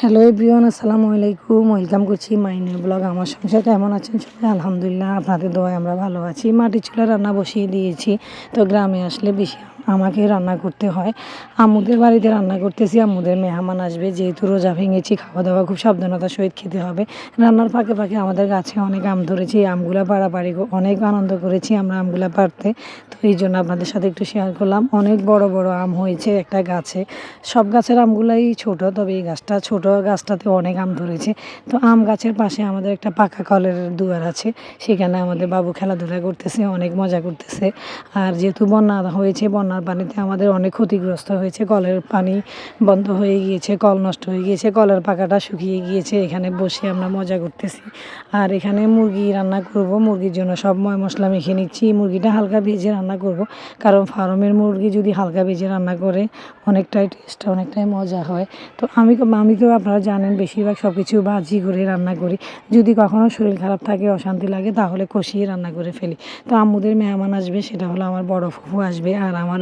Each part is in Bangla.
হ্যালো এভরিওয়ান, আসসালামু আলাইকুম। ওয়েলকাম করছি মাইনে ব্লগ। আমার সংসার কেমন আছেন সবাই, আলহামদুলিল্লাহ, আপনাদের দোয়ায় আমরা ভালো আছি। মাটির চুলা রান্না বসিয়ে দিয়েছি। তো গ্রামে আসলে বেশি আমাকে রান্না করতে হয়। আম্মুদের বাড়িতে রান্না করতেছি, আম্মুদের মেহমান আসবে, যেহেতু রোজা ভেঙেছি খাওয়া দাওয়া খুব সাবধানতার সহিত খেতে হবে। রান্নার ফাঁকে ফাঁকে আমাদের গাছে অনেক আম ধরেছি আমগুলা পাড়াপাড়ি অনেক আনন্দ করেছি আমরা আমগুলা পাড়তে তো এই জন্য আপনাদের সাথে একটু শেয়ার করলাম। অনেক বড় বড় আম হয়েছে একটা গাছে। সব গাছের আমগুলাই ছোট, তবে এই গাছটা, ছোট গাছটাতে অনেক আম ধরেছে। তো আম গাছের পাশে আমাদের একটা পাকা কলের দুয়ার আছে। সেখানে আমাদের বাবু খেলাধুলা করতেছে, অনেক মজা করতেছে। আর যেহেতু বন্যা হয়েছে বন্যার পানিতে আমাদের অনেক ক্ষতিগ্রস্ত হয়েছে। কলের পানি বন্ধ হয়ে গিয়েছে, কল নষ্ট হয়ে গিয়েছে, কলের পাকাটা শুকিয়ে গিয়েছে, এখানে বসে আমরা মজা করতেছি। আর এখানে মুরগি রান্না করব, মুরগির জন্য সব ময় মশলা মেখে নিচ্ছি। মুরগিটা হালকা ভেজে রান্না করব, কারণ ফার্মের মুরগি যদি হালকা ভেজে রান্না করে, অনেকটাই টেস্ট অনেকটাই মজা হয়। তো আমি আমি তো আপনারা জানেন, বেশিরভাগ সব কিছু ভাজি করে রান্না করি। যদি কখনও শরীর খারাপ থাকে, অশান্তি লাগে, তাহলে কষিয়ে রান্না করে ফেলি। তো আম্মুদের মেহমান আসবে, সেটা হলো আমার বড় ফুফু আসবে, আর আমার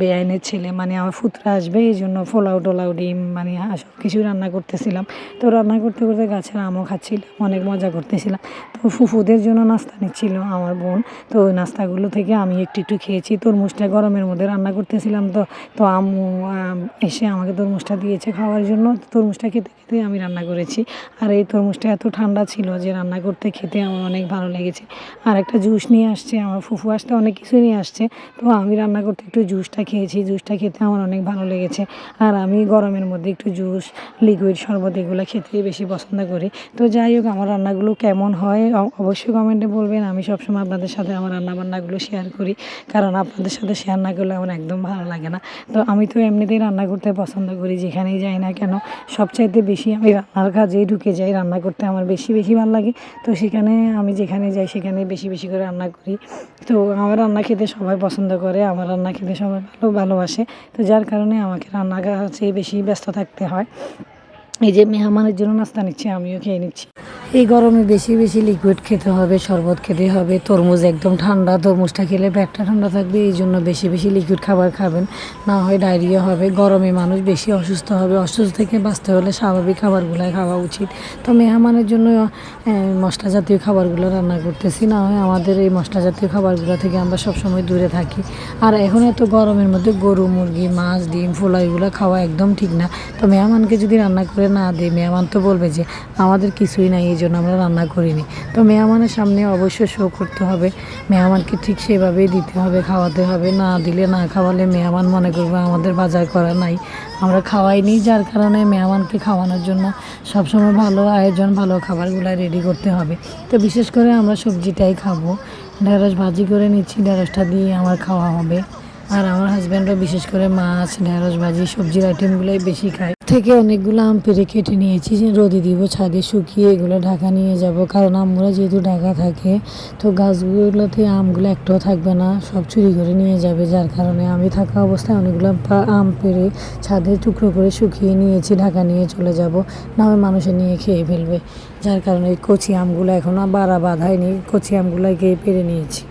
বেআইনের ছেলে মানে আমার ফুতরা আসবে এই জন্য পোলাও টোলাও ডিম মানে সব কিছু রান্না করতেছিলাম। তো রান্না করতে করতে গাছের আমও খাচ্ছিলাম অনেক মজা করতেছিলাম। তো ফুফুদের জন্য নাস্তা নিচ্ছিল আমার বোন। তো ওই নাস্তাগুলো থেকে আমি একটু একটু খেয়েছি তরমুজটা গরমের মধ্যে রান্না করতেছিলাম তো। তো আম, এসে আমাকে তরমুজটা দিয়েছে খাওয়ার জন্য। তরমুজটা খেতে খেতে আমি রান্না করেছি। আর এই তরমুজটা এত ঠান্ডা ছিল যে রান্না করতে খেতে আমার অনেক ভালো লেগেছে। আর একটা জুস নিয়ে আসছে আমার ফুফু আসতে অনেক কিছু নিয়ে আসছে। তো আমি রান্না করতে একটু জুসটা খেয়েছি, জুসটা খেতে আমার অনেক ভালো লেগেছে। আর আমি গরমের মধ্যে একটু জুস লিকুইড শরবত এগুলো খেতে বেশি পছন্দ করি। তো যাই হোক, আমার রান্নাগুলো কেমন হয় অবশ্যই কমেন্টে বলবেন। আমি সবসময় আপনাদের সাথে আমার রান্না বান্নাগুলো শেয়ার করি। কারণ আপনাদের সাথে শেয়ার না করলে আমার একদম ভালো লাগে না। তো আমি তো এমনিতেই রান্না করতে পছন্দ করি, যেখানেই যাই না কেন। সবচাইতে বেশি আমি রান্নার কাজেই ঢুকে যাই, রান্না করতে আমার বেশি বেশি ভালো লাগে। তো সেখানে আমি যেখানে যাই সেখানে বেশি বেশি করে রান্না করি। তো আমার রান্না খেতে সবাই পছন্দ করে, আমার রান্না খেতে সবাই ভালো ভালোবাসে। তো যার কারণে আমাকে রান্নাঘর হচ্ছে বেশি ব্যস্ত থাকতে হয়। এই যে মেহমানের জন্য নাস্তা নিচ্ছি, আমিও খেয়ে নিচ্ছি। এই গরমে বেশি বেশি লিকুইড খেতে হবে, শরবত খেতে হবে, তরমুজ একদম ঠান্ডা, তরমুজটা খেলে পেটটা ঠান্ডা থাকবে, এই জন্য বেশি বেশি লিকুইড খাবার খাবেন। না হয় ডায়রিয়া হবে, গরমে মানুষ বেশি অসুস্থ হবে, অসুস্থ থেকে বাঁচতে হলে স্বাভাবিক খাবারগুলাই খাওয়া উচিত। তো মেহমানের জন্য মশলা জাতীয় খাবারগুলো রান্না করতেছি, না হয় আমাদের এই মশলা জাতীয় খাবারগুলো থেকে আমরা সবসময় দূরে থাকি। আর এখন এত গরমের মধ্যে গরু, মুরগি, মাছ, ডিম, ফোলা, এগুলো খাওয়া একদম ঠিক না। তো মেহমানকে যদি রান্না করে না দিই মেহমান তো বলবে যে আমাদের কিছুই নাই, এই জন্য আমরা রান্না করিনি। তো মেহমানের সামনে অবশ্যই শো করতে হবে। মেহমানকে ঠিক সেভাবেই দিতে হবে, খাওয়াতে হবে। না দিলে না খাওয়ালে মেহমান মনে করবে আমাদের বাজার করা নাই। আমরা খাওয়াইনি, যার কারণে মেহমানকে খাওয়ানোর জন্য সবসময় ভালো আয়োজন, ভালো খাবারগুলো রেডি করতে হবে। তো বিশেষ করে আমরা সবজিটাই খাব। ঢেঁড়স ভাজি করে নিচ্ছি, ঢেঁড়সটা দিয়ে আমার খাওয়া হবে। আর আমার হাজব্যান্ডও বিশেষ করে মাছ, ঢেঁড়স ভাজি, সবজির আইটেমগুলোই বেশি খায়। থেকে অনেকগুলো আম পেরে কেটে নিয়েছি, যে রোদে দিব, ছাদে শুকিয়ে এগুলো ঢাকা নিয়ে যাব। কারণ আমরা যেহেতু ঢাকা থাকে, তো গাছগুলোতে আমগুলো একটাও থাকবে না, সব চুরি করে নিয়ে যাবে। যার কারণে আমি থাকা অবস্থায় অনেকগুলো আম পেরে ছাদে টুকরো করে শুকিয়ে নিয়েছি, ঢাকা নিয়ে চলে যাব। না হয় মানুষে নিয়ে খেয়ে ফেলবে। যার কারণে কচি আমগুলো এখনও বাড়া বাঁধায়নি, কচি আমগুলো গিয়ে পেরে নিয়েছি।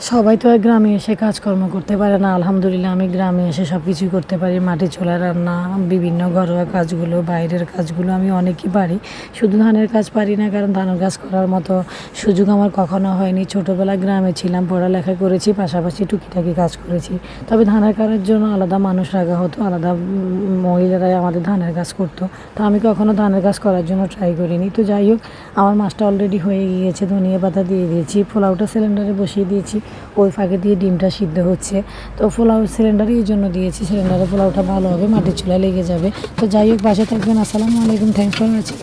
সবাই তো আর গ্রামে এসে কাজকর্ম করতে পারে না। আলহামদুলিল্লাহ, আমি গ্রামে এসে সব কিছুই করতে পারি। মাটি চোলা, রান্না, বিভিন্ন ঘরোয়া কাজগুলো, বাইরের কাজগুলো আমি অনেকই পারি। শুধু ধানের কাজ পারি না, কারণ ধানের কাজ করার মতো সুযোগ আমার কখনো হয়নি। ছোটোবেলায় গ্রামে ছিলাম, পড়ালেখা করেছি, পাশাপাশি টুকিটাকি কাজ করেছি। তবে ধানের কাজের জন্য আলাদা মানুষ রাখা হতো, আলাদা মহিলারাই আমাদের ধানের কাজ করতো। তো আমি কখনো ধানের কাজ করার জন্য ট্রাই করিনি। তো যাই হোক, আমার মাছটা অলরেডি হয়ে গিয়েছে, ধনিয়া পাতা দিয়ে দিয়েছি, পোলাওটা সিলিন্ডারে বসিয়ে দিয়েছি। ওই ফাঁকে দিয়ে ডিমটা সিদ্ধ হচ্ছে। তো পোলাও সিলিন্ডারই এই জন্য দিয়েছি। সিলিন্ডারে পোলাওটা ভালো হবে, মাটির চুলা লেগে যাবে। তো যাই হোক বাসে থাকবেন। আসসালামু আলাইকুম। Thank for watching